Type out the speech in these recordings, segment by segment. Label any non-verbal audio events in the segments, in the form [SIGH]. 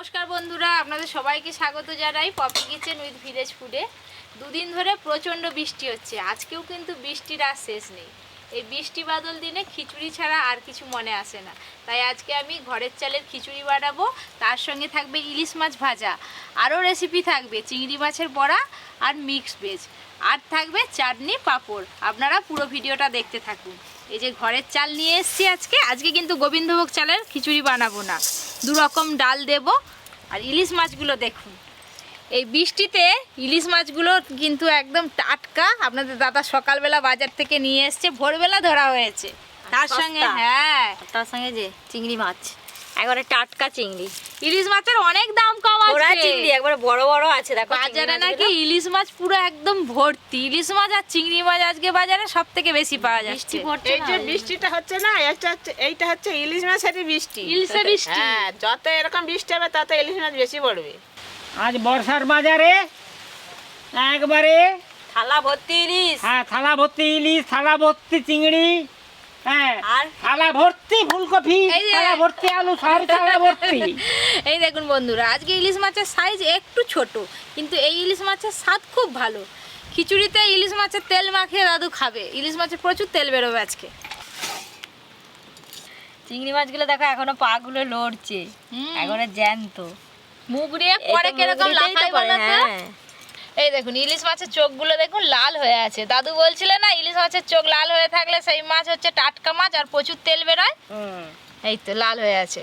নমস্কার বন্ধুরা, আপনাদের সবাইকে স্বাগত জানাই পপি কিচেন উইথ ভিলেজ ফুডে দুদিন ধরে প্রচণ্ড বৃষ্টি হচ্ছে, আজকেও কিন্তু বৃষ্টির আর শেষ নেই। এই বৃষ্টি বাদল দিনে খিচুড়ি ছাড়া আর কিছু মনে আসে না। তাই আজকে আমি ঘরের চালের খিচুড়ি বানাবো, তার সঙ্গে থাকবে ইলিশ মাছ ভাজা। আরও রেসিপি থাকবে চিংড়ি মাছের বড়া আর মিক্স ভেজ আর থাকবে চাটনি পাঁপড়। আপনারা পুরো ভিডিওটা দেখতে থাকুন। এই যে ঘরের চাল নিয়ে এসছি আজকে আজকে কিন্তু গোবিন্দভোগ চালের খিচুড়ি বানাবো না। দু রকম ডাল দেব আর ইলিশ মাছগুলো দেখুন। এই বৃষ্টিতে ইলিশ মাছগুলো কিন্তু একদম টাটকা। আপনাদের দাদা সকালবেলা বাজার থেকে নিয়ে এসছে ভোরবেলা ধরা হয়েছে। তার সঙ্গে হ্যাঁ। তার সঙ্গে যে চিংড়ি মাছ। একবারে টাটকা চিংড়ি। ইলিশ মাছের অনেক দাম কম ওরা আছে চিংড়ি একবারে বড় বড় আছে দেখো বাজারে। নাকি ইলিশ মাছ পুরো একদম ভর্তি। ইলিশ মাছ আর চিংড়ি মাছ আজকে বাজারে সব থেকে বেশি পাওয়া যায় বৃষ্টি পড়ছে এই যে বৃষ্টিটা হচ্ছে না এটা হচ্ছে এইটা হচ্ছে ইলিশ মাছেরই বৃষ্টি ইলিশে বৃষ্টি। হ্যাঁ যত এরকম বৃষ্টি হবে তত ইলিশ মাছ বেশি পড়বে। আজ বর্ষার বাজারে একবারে থালা ভর্তি ইলিশ। হ্যাঁ থালা ভর্তি ইলিশ থালা ভর্তি চিংড়ি। হ্যাঁ। আর? থালা ভর্তি ফুলকপি এই থালা ভর্তি আলু সব থালা ভর্তি। [LAUGHS] এই দেখুন বন্ধুরা আজকে ইলিশ মাছের সাইজ একটু ছোট কিন্তু এই ইলিশ মাছের স্বাদ খুব ভালো। খিচুড়িতে ইলিশ মাছের তেল মাখিয়ে দাদু খাবে। ইলিশ মাছের প্রচুর তেল বেরোবে আজকে। চিংড়ি মাছগুলো দেখো এখনও পা গুলো লড়ছে। একবারে জ্যান্ত। মুখ দিয়ে এই তো পরে কীরকম লাফায় বলো তো? এই দেখুন ইলিশ মাছের চোখগুলো দেখুন লাল হয়ে আছে। দাদু বলছিল না ইলিশ মাছের চোখ লাল হয়ে থাকলে সেই মাছ হচ্ছে টাটকা মাছ আর প্রচুর তেল বেরোয়। এই তো লাল হয়ে আছে।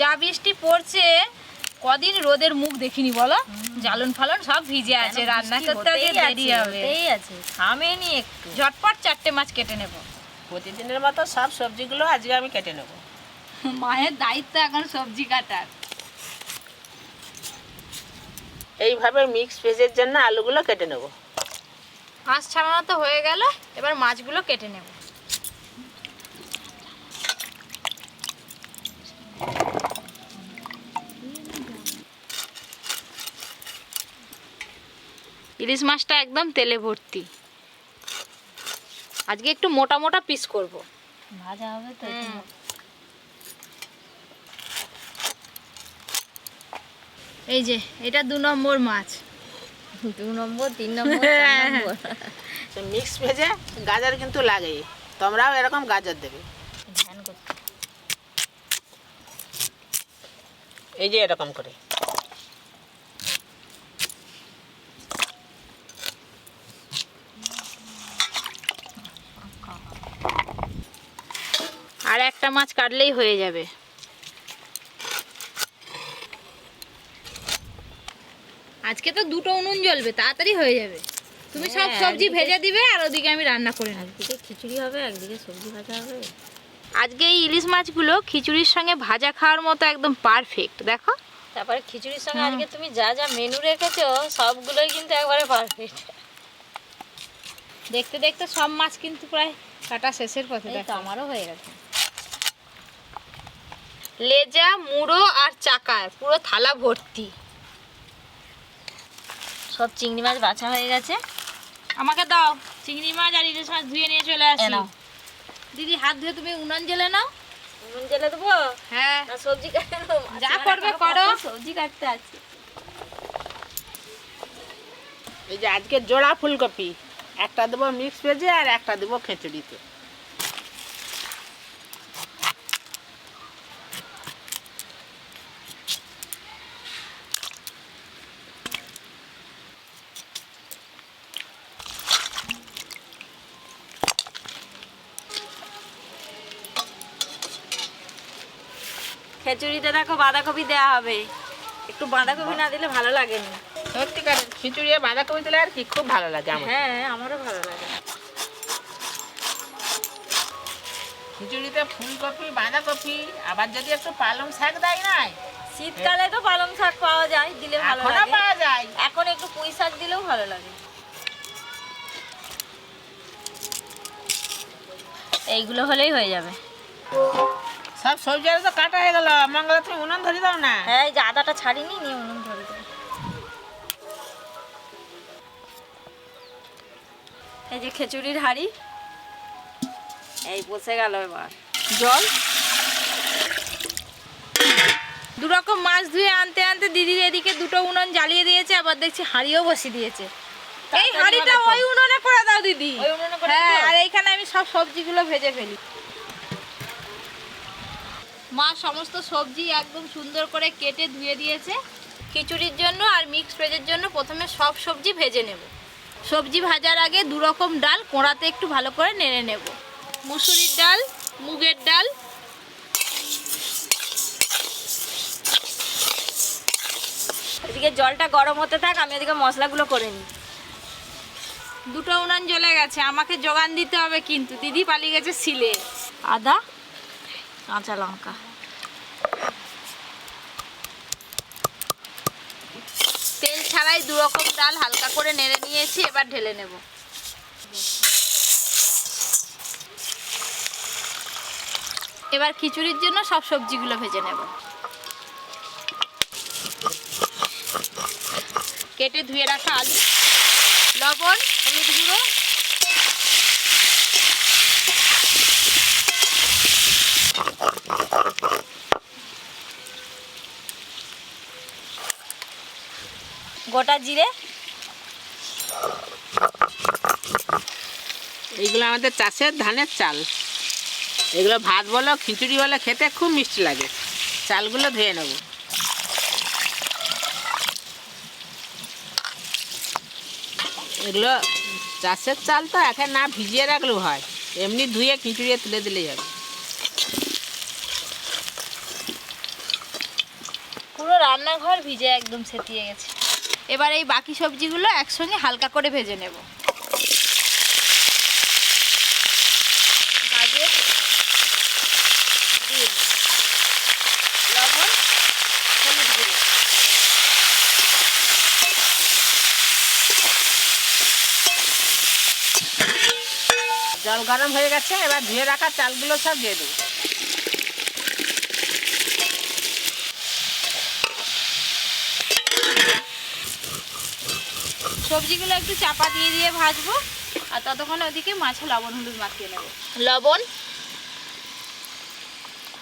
যা বৃষ্টি পড়ছে কদিন রোদের মুখ দেখিনি বলো? জ্বালন ফালন সব ভিজে আছে রান্না করতে দেরি হবে। হতেই আছে। থামেনি একটু। ঝটপট চারটে মাছ কেটে নেব। প্রতিদিনের মতো সব সবজিগুলো আজকে আমি কেটে নেব। মায়ের দায়িত্ব এখন সবজি কাটার। এইভাবে মিক্স ভেজের জন্য আলুগুলো কেটে নেব। মাছ ছাড়ানো তো হয়ে গেল এবার মাছগুলো কেটে নেব। ইলিশ মাছটা একদম তেলে ভর্তি। আজকে একটু মোটা মোটা পিস করব। ভাজা হবে তো একটু হুম। এই যে এটা দু নম্বর মাছ। দু নম্বর তিন নম্বর [LAUGHS] মিক্স ভেজে গাজর কিন্তু লাগে তোমরাও এরকম গাজর দেবে। এই যে এরকম করে। আর একটা মাছ কাটলেই হয়ে যাবে। আজকে তো দুটো উনুন জ্বলবে তাড়াতাড়ি হয়ে যাবে। তুমি সব হ্যাঁ, সবজি ভেজে দিবে আর ওদিকে আমি রান্না করে নেব। একদিকে খিচুড়ি হবে একদিকে সবজি ভাজা হবে। আজকে এই ইলিশ মাছগুলো খিচুড়ির সঙ্গে ভাজা খাওয়ার মতো একদম পারফেক্ট দেখো। তারপরে খিচুড়ির সঙ্গে আজকে তুমি যা যা মেনু রেখেছো সবগুলোই কিন্তু একবারে পারফেক্ট দেখতে দেখতে সব মাছ কিন্তু প্রায় কাটা শেষের পথে দেখো। আমারও হয়ে গেছে। লেজা মুড়ো আর চাকায় পুরো থালা ভর্তি। সব চিংড়ি মাছ বাছা হয়ে গেছে। আমাকে দাও চিংড়ি মাছ আর ইলিশ মাছ ধুয়ে নিয়ে চলে আসি। দিদি হাত ধুয়ে তুমি উনান জেলে নাও। নুন জেলে দেবো? হ্যাঁ। সবজি কাটতে যা করবে করো। সবজি কাটতে আছে এই যে আজকে জোড়া ফুলকপি। একটা দেবো মিক্স ভেজে আর একটা দেবো খিচুড়িতে। খিচুড়িতে দেখো বাঁধাকপি দেওয়া হবে। একটু বাঁধাকপি না দিলে ভালো লাগেনি। সত্যিকার খিচুড়ি আর বাঁধাকপি দিলে আর কি খুব ভালো লাগে আমার। হ্যাঁ আমারও ভালো লাগে। খিচুড়িতে ফুলকপি বাঁধাকপি আবার যদি একটু পালং শাক দেয় না? শীতকালে তো পালং শাক পাওয়া যায় দিলে ভালো লাগে। পাওয়া যায়। এখন একটু পুঁই শাক দিলেও ভালো লাগে। এইগুলো হলেই হয়ে যাবে। সব সবজি তো কাটা হয়ে গেল। মঙ্গলা তুমি উনুন ধরে দাও না। হ্যাঁ এই যে আদাটা ছাড়িনি নিয়ে উনুন ধরে দেবো এই যে খিচুড়ির হাঁড়ি। এই বসে গেল এবার। জল। দু রকম মাছ ধুয়ে আনতে আনতে দিদির এদিকে দুটো উনুন জ্বালিয়ে দিয়েছে আবার দেখছি হাঁড়িও বসিয়ে দিয়েছে। এই হাঁড়িটা ওই উনুনে করে দাও দিদি। ওই উনুনে করে হ্যাঁ আর এইখানে আমি সব সবজিগুলো ভেজে ফেলি। মা সমস্ত সবজি একদম সুন্দর করে কেটে ধুয়ে দিয়েছে। খিচুড়ির জন্য আর মিক্স ভেজের জন্য প্রথমে সব সবজি ভেজে নেব। সবজি ভাজার আগে দু রকম ডাল কোঁড়াতে একটু ভালো করে নেড়ে নেব। মুসুরির ডাল, মুগের ডাল। এদিকে জলটা গরম হতে থাক, আমি এদিকে মশলাগুলো করে নিই। দুটো উনান জ্বলে গেছে, আমাকে জোগান দিতে হবে কিন্তু, দিদি পালিয়ে গেছে সিলে। আদা কাঁচা লঙ্কা। তেল ছাড়াই দু রকম ডাল হালকা করে নেড়ে নিয়েছি, এবার ঢেলে নেব। এবার খিচুড়ির জন্য সব সবজিগুলো ভেজে নেব। কেটে ধুয়ে রাখা আলু, লবণ হলুদ গুঁড়ো গোটা জিরে। এইগুলো আমাদের চাষের ধানের চাল। এগুলো ভাত বলো খিচুড়ি বলো খেতে খুব মিষ্টি লাগে। চালগুলো ধুয়ে নেব। এগুলো চাষের চাল তো এখন না ভিজিয়ে রাখলেও হয়। এমনি ধুয়ে খিচুড়িয়ে তুলে দিলেই হবে। পুরো রান্নাঘর ভিজে একদম সেটিয়ে গেছে। এবার এই বাকি সবজিগুলো একসঙ্গে হালকা করে ভেজে নেব। লবণ জল গরম হয়ে গেছে, এবার ধুয়ে রাখা চালগুলো সব দিয়ে দেবো। সবজিগুলো একটু চাপা দিয়ে দিয়ে ভাজবো আর ততক্ষণে ওদিকে মাছে লবণ হলুদ মাখিয়ে নেব। লবণ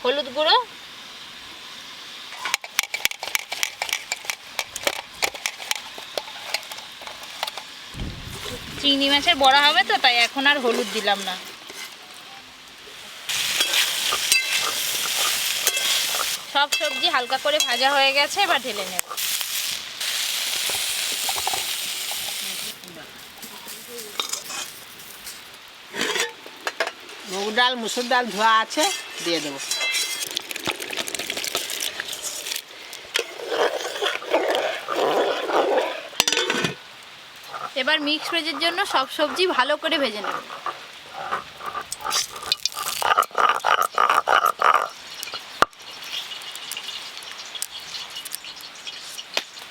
হলুদ গুঁড়ো চিংড়ি মাছের বড়া হবে তো তাই এখন আর হলুদ দিলাম না। সব সবজি হালকা করে ভাজা হয়ে গেছে এবার ঢেলে নেব। ডাল মুসুর ডাল ধোয়া আছে দিয়ে দেবো। এবার মিক্স ভেজের জন্য সব সবজি ভালো করে ভেজে নেব।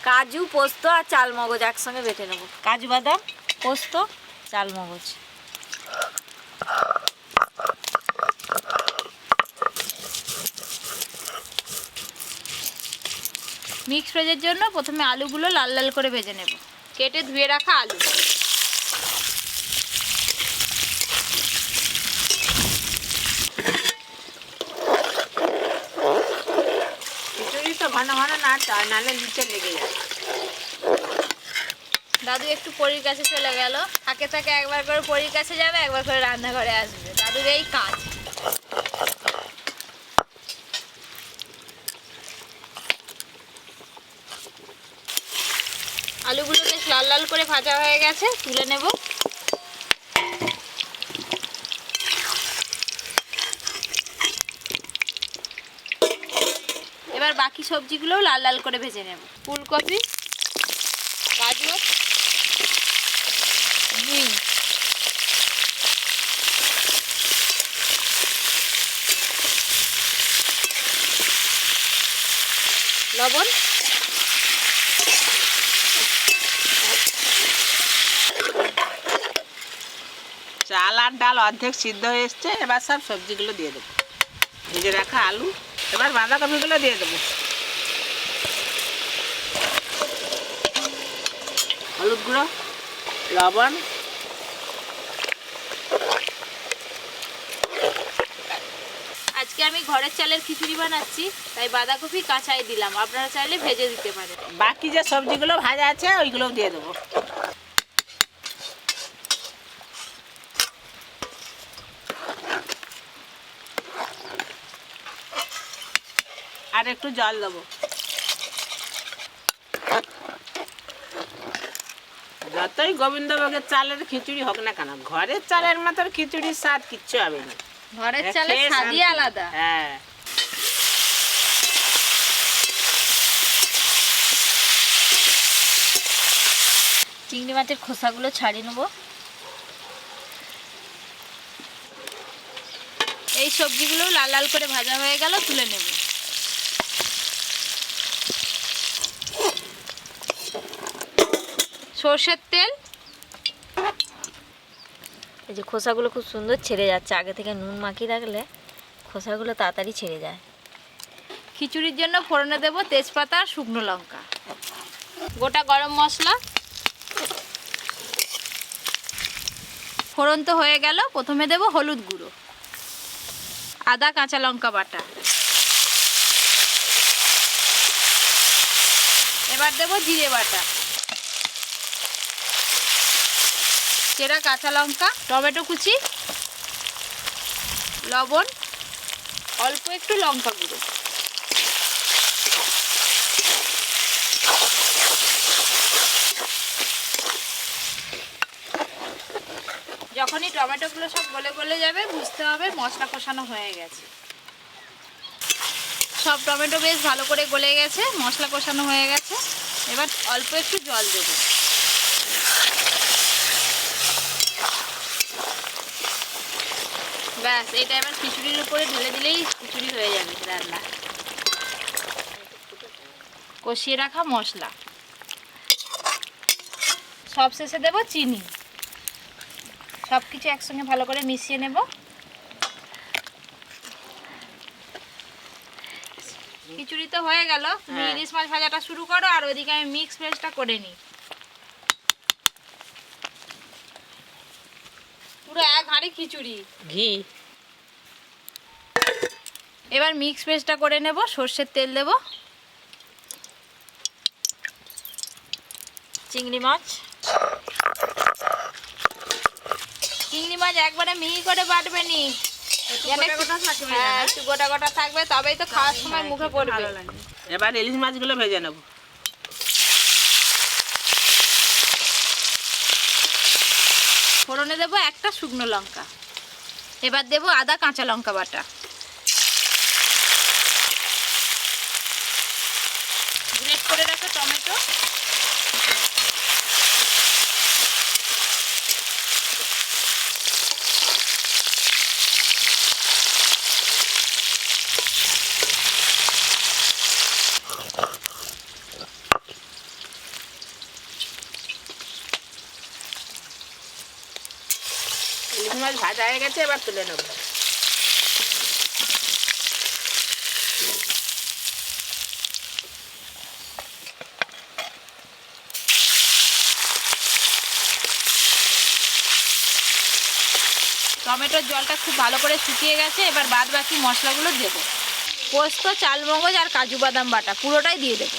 কাজু পোস্ত আর চাল মগজ একসঙ্গে বেটে নেব। কাজু বাদাম? পোস্ত চাল মিক্স ভেজের জন্য প্রথমে আলুগুলো লাল লাল করে ভেজে নেব। কেটে ধুয়ে রাখা আলু। ঘন ঘন না নাহলে নিচে লেগে যায়। দাদু একটু পরীর কাছে চলে গেল। থাকে থাকে একবার করে পরীর কাছে যাবে একবার করে রান্নাঘরে আসবে। দাদুর এই কাজ আলুগুলো বেশ লাল লাল করে ভাজা হয়ে গেছে, তুলে নেব। এবার বাকি সবজিগুলোও লাল লাল করে ভেজে নেব। ফুলকপি, গাজর লবণ। চাল ডাল অর্ধেক সিদ্ধ হয়ে এসছে এবার সব সবজিগুলো দিয়ে দেবো। ভেজে রাখা আলু এবার বাঁধাকপিগুলো দিয়ে দেবো। হলুদ গুঁড়ো লবণ আজকে আমি ঘরের চালের খিচুড়ি বানাচ্ছি তাই বাঁধাকপি কাঁচাই দিলাম। আপনারা চাইলে ভেজে দিতে পারেন। বাকি যে সবজিগুলো ভাজা আছে ওইগুলোও দিয়ে দেবো। একটু জল দেবো। যতই গোবিন্দভোগের চালের খিচুড়ি হোক না কেন ঘরের চালের মতো খিচুড়ির স্বাদ কিচ্ছু হবে না। ঘরের চালের স্বাদই আলাদা। হ্যাঁ। চিংড়ি মাছের খোসাগুলো ছাড়িয়ে নেব। এই সবজিগুলো লাল লাল করে ভাজা হয়ে গেল তুলে নেব। সর্ষের তেল। এই যে খোসাগুলো খুব সুন্দর ছেড়ে যাচ্ছে। আগে থেকে নুন মাখিয়ে রাখলে খোসাগুলো তাড়াতাড়ি ছেড়ে যায়। খিচুড়ির জন্য ফোড়নে দেব তেজপাতা আর শুকনো লঙ্কা। গোটা গরম মশলা। ফোড়ন তো হয়ে গেল। প্রথমে দেব হলুদ গুঁড়ো। আদা কাঁচা লঙ্কা বাটা। এবার দেব জিরে বাটা। চেরা কাঁচা লঙ্কা, টমেটো কুচি, লবণ, অল্প একটু লঙ্কা গুঁড়ো। যখনই টমেটোগুলো সব গলে গলে যাবে, বুঝতে হবে মশলা কষানো হয়ে গেছে। সব টমেটো বেশ ভালো করে গলে গেছে, মশলা কষানো হয়ে গেছে। এবার অল্প একটু জল দেবো। ব্যাস এটা এবার খিচুড়ির উপরে ঢেলে দিলেই খিচুড়ি হয়ে যাবে রান্না। কষিয়ে রাখা মশলা। সব শেষে দেবো চিনি। সব কিছু একসঙ্গে ভালো করে মিশিয়ে নেব। খিচুড়ি তো হয়ে গেল। তুমি হ্যাঁ। ইলিশ মাছ ভাজাটা শুরু করো আর ওইদিকে আমি মিক্স ভেজটা করে নিই। হাঁড়ি খিচুড়ি। ঘি। এবার মিক্স ভেজটা করে নেব সর্ষের তেল দেব। চিংড়ি মাছ। চিংড়ি মাছ একবারে মিহি করে বাটবে নি। একটু- হ্যাঁ একটু গোটা গোটা থাকবে তবেই তো খাওয়ার সময় মুখে পড়বে। এবার ইলিশ মাছগুলো ভেজে নেব ফোড়নে দেবো একটা শুকনো লঙ্কা। এবার দেবো আদা কাঁচা লঙ্কা বাটা গ্রেট করে রাখো টমেটো ইলিশ মাছ ভাজা হয়ে গেছে, এবার তুলে নেব। টমেটোর জলটা খুব ভালো করে শুকিয়ে গেছে, এবার বাদ বাকি মশলাগুলো দেবো। পোস্ত, চালমগজ আর কাজু বাদাম বাটা, পুরোটাই দিয়ে দেবো।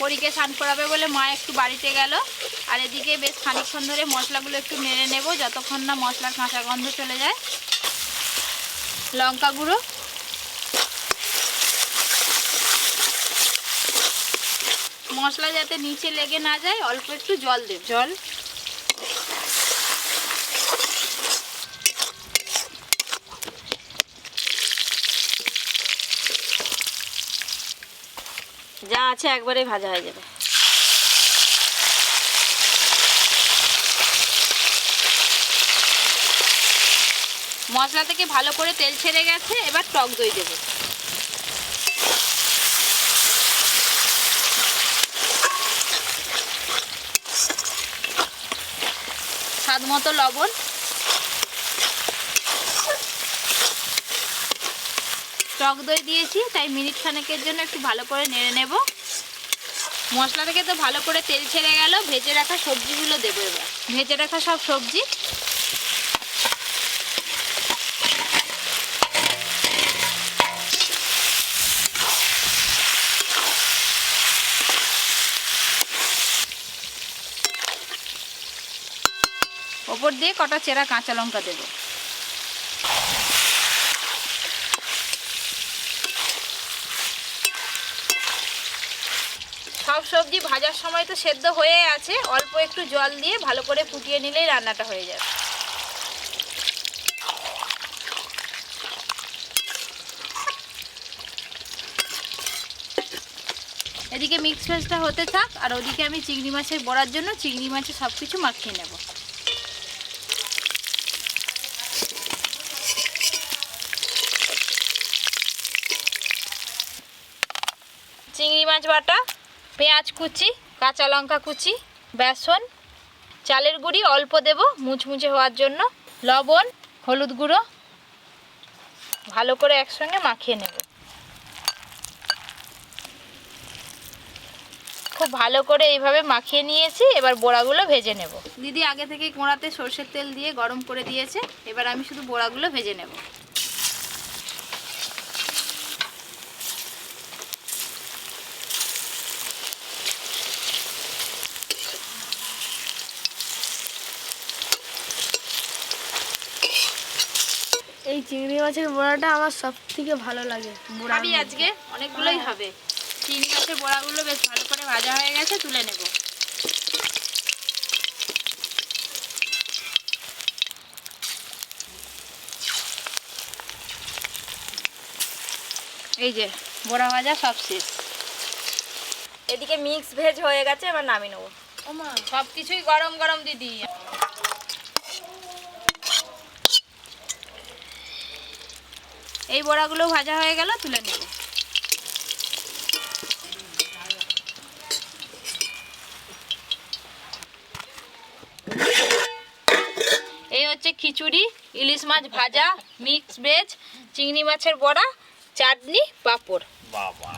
পরীকে স্নান করাবে বলে মা একটু বাড়িতে গেল। আর এদিকে বেশ খানিকক্ষণ ধরে মশলাগুলো একটু নেড়ে নেব, যতক্ষণ না মশলার কাঁচা গন্ধ চলে যায়। লঙ্কা গুঁড়ো। মশলা যাতে নিচে লেগে না যায়, অল্প একটু জল দেব। জল যা আছে একবারে ভাজা হয়ে যাবে। মশলা থেকে ভালো করে তেল ছেড়ে গেছে, এবার টক দই দেবো। স্বাদ মতো লবণ। টক দই দিয়েছি, তাই মিনিট খানেকের জন্য একটু ভালো করে নেড়ে নেব। মশলা থেকে তো ভালো করে তেল ছেড়ে গেল। ভেজে রাখা সবজিগুলো দেবো এবার। ভেজে রাখা সব সবজি। ওপর দিয়ে কটা চেরা কাঁচা লঙ্কা দেবো। সবজি ভাজার সময় তো সেদ্ধ হয়ে আছে, অল্প একটু জল দিয়ে ভালো করে ফুটিয়ে নিলেই রান্নাটা হয়ে যাবে। এদিকে মিক্স ভেজটা হতে থাক, আর ওদিকে আমি চিংড়ি মাছের বড়ার জন্য চিংড়ি মাছে সব কিছু মাখিয়ে নেব। চিংড়ি মাছ বাটা পেঁয়াজ কুচি, কাঁচা লঙ্কা কুচি, বেসন, চালের গুঁড়ি অল্প দেব মুচমুচে হওয়ার জন্য। লবণ, হলুদ গুঁড়ো, ভালো করে একসঙ্গে মাখিয়ে নেব। খুব ভালো করে এইভাবে মাখিয়ে নিয়েছি, এবার বড়াগুলো ভেজে নেব। দিদি আগে থেকে কোঁড়াতে সর্ষের তেল দিয়ে গরম করে দিয়েছে, এবার আমি শুধু বড়াগুলো ভেজে নেব। চিংড়ি মাছের বড়াটা আমার সব থেকে ভালো লাগে আজকে অনেকগুলোই হবে। চিংড়ি মাছের বড়াগুলো বেশ ভালো করে ভাজা হয়ে গেছে তুলে নেব। এই যে বড়া ভাজা সব শেষ। এদিকে মিক্স ভেজ হয়ে গেছে এবার নামিয়ে নেব। সব কিছুই গরম গরম দিদি। এই বড়াগুলো ভাজা হয়ে গেল তুলে নেব। এই হচ্ছে খিচুড়ি ইলিশ মাছ ভাজা মিক্স ভেজ চিংড়ি মাছের বড়া চাটনি পাঁপড়। বাবা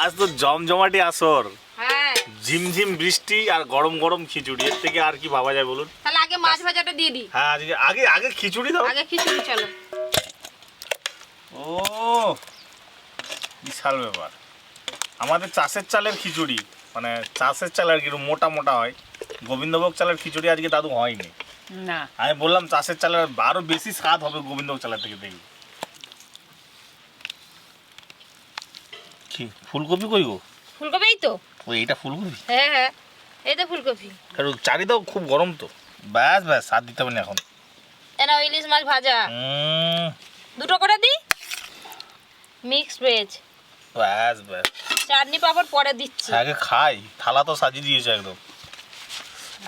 আজ তো জমজমাটি আসর। হ্যাঁ। ঝিমঝিম বৃষ্টি আর গরম গরম খিচুড়ি এর থেকে আর কি ভাবা যায় বলুন? তাহলে আগে মাছ ভাজাটা দিয়ে দিই। হ্যাঁ আগে আগে খিচুড়ি দাও। আগে খিচুড়ি চলো। ও বিশাল ব্যাপার। আমাদের চাষের চালের খিচুড়ি মানে চাষের চাল আর কি মোটা মোটা হয়। গোবিন্দভোগ চালের খিচুড়ি আজকে দাদু হয়নি। না। আমি বললাম চাষের চালের আরও বেশি স্বাদ হবে গোবিন্দভোগ চালের থেকে দেখবি কি ফুলকপি কই গো? ফুলকপি তো। ওই এটা ফুলকপি? হ্যাঁ হ্যাঁ তো ফুলকপি। কারণ চারিদাও খুব গরম তো। ব্যাস ব্যাস স্বাদ দিতে হবে না এখন। এনা ইলিশ মাছ ভাজা। দুটো করে দিই? মিক্স ভেজ ব্যাস ব্যাস। চাটনি পাঁপড় পরে দিচ্ছি। আগে খাই। থালা তো সাজিয়ে দিয়েছে একদম।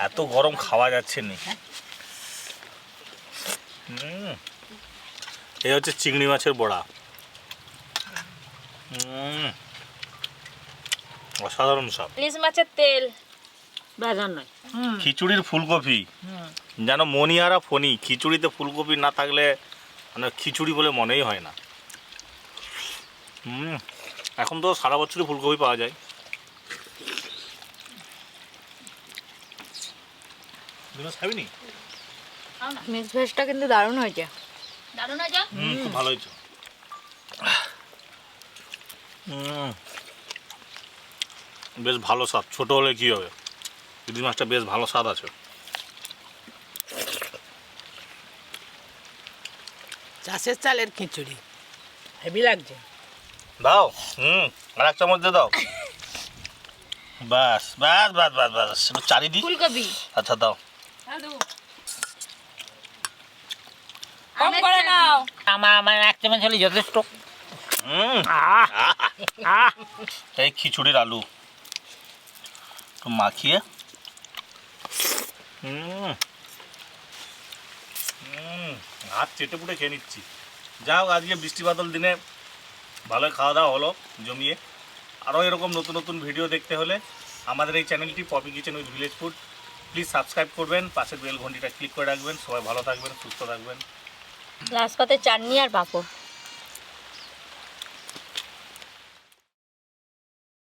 এত গরম খাওয়া যাচ্ছে না। এই হচ্ছে চিংড়ি মাছের বড়া। উম, অসাধারণ সব ইলিশ মাছের তেল। খিচুড়ির ফুলকপি। যেন মনিহারা ফনি খিচুড়িতে ফুলকপি না থাকলে মানে খিচুড়ি বলে মনেই হয় না। হুম এখন তো সারা বছরই ফুলকপি পাওয়া যায়। দিনেশ খাবিনি মিক্স ভেজটা কিন্তু দারুণ হয়েছে। দারুণ আছে হুম খুব ভালো হয়েছে। হুম বেশ ভালো স্বাদ। ছোট হলে কি হবে? ইলিশ মাছটা বেশ ভালো স্বাদ আছে। চাষের চালের খিচুড়ি। হেভি লাগছে। দাও হুম আর এক চামচ দিয়ে দাও। বাস বাস বাস বাস বাস চারিদিক ফুলকপি। আচ্ছা দাও। কম করে নাও। আমার আমার এক চামচ হলে যথেষ্ট। এই খিচুড়ির আলু। একটু মাখিয়ে। হুম। হুম হাত চেটে পুটে খেয়ে নিচ্ছি। যাও আজকে বৃষ্টি বাদল দিনে ভালোই খাওয়া দাওয়া হলো, জমিয়ে। আরও এরকম নতুন নতুন ভিডিও দেখতে হলে আমাদের এই চ্যানেলটি Poppy kitchen with village food please subscribe করবেন পাশের বেল ঘন্টিটা ক্লিক করে রাখবেন। সবাই ভালো থাকবেন, সুস্থ থাকবেন। পাতে চাটনি আর পাঁপড়।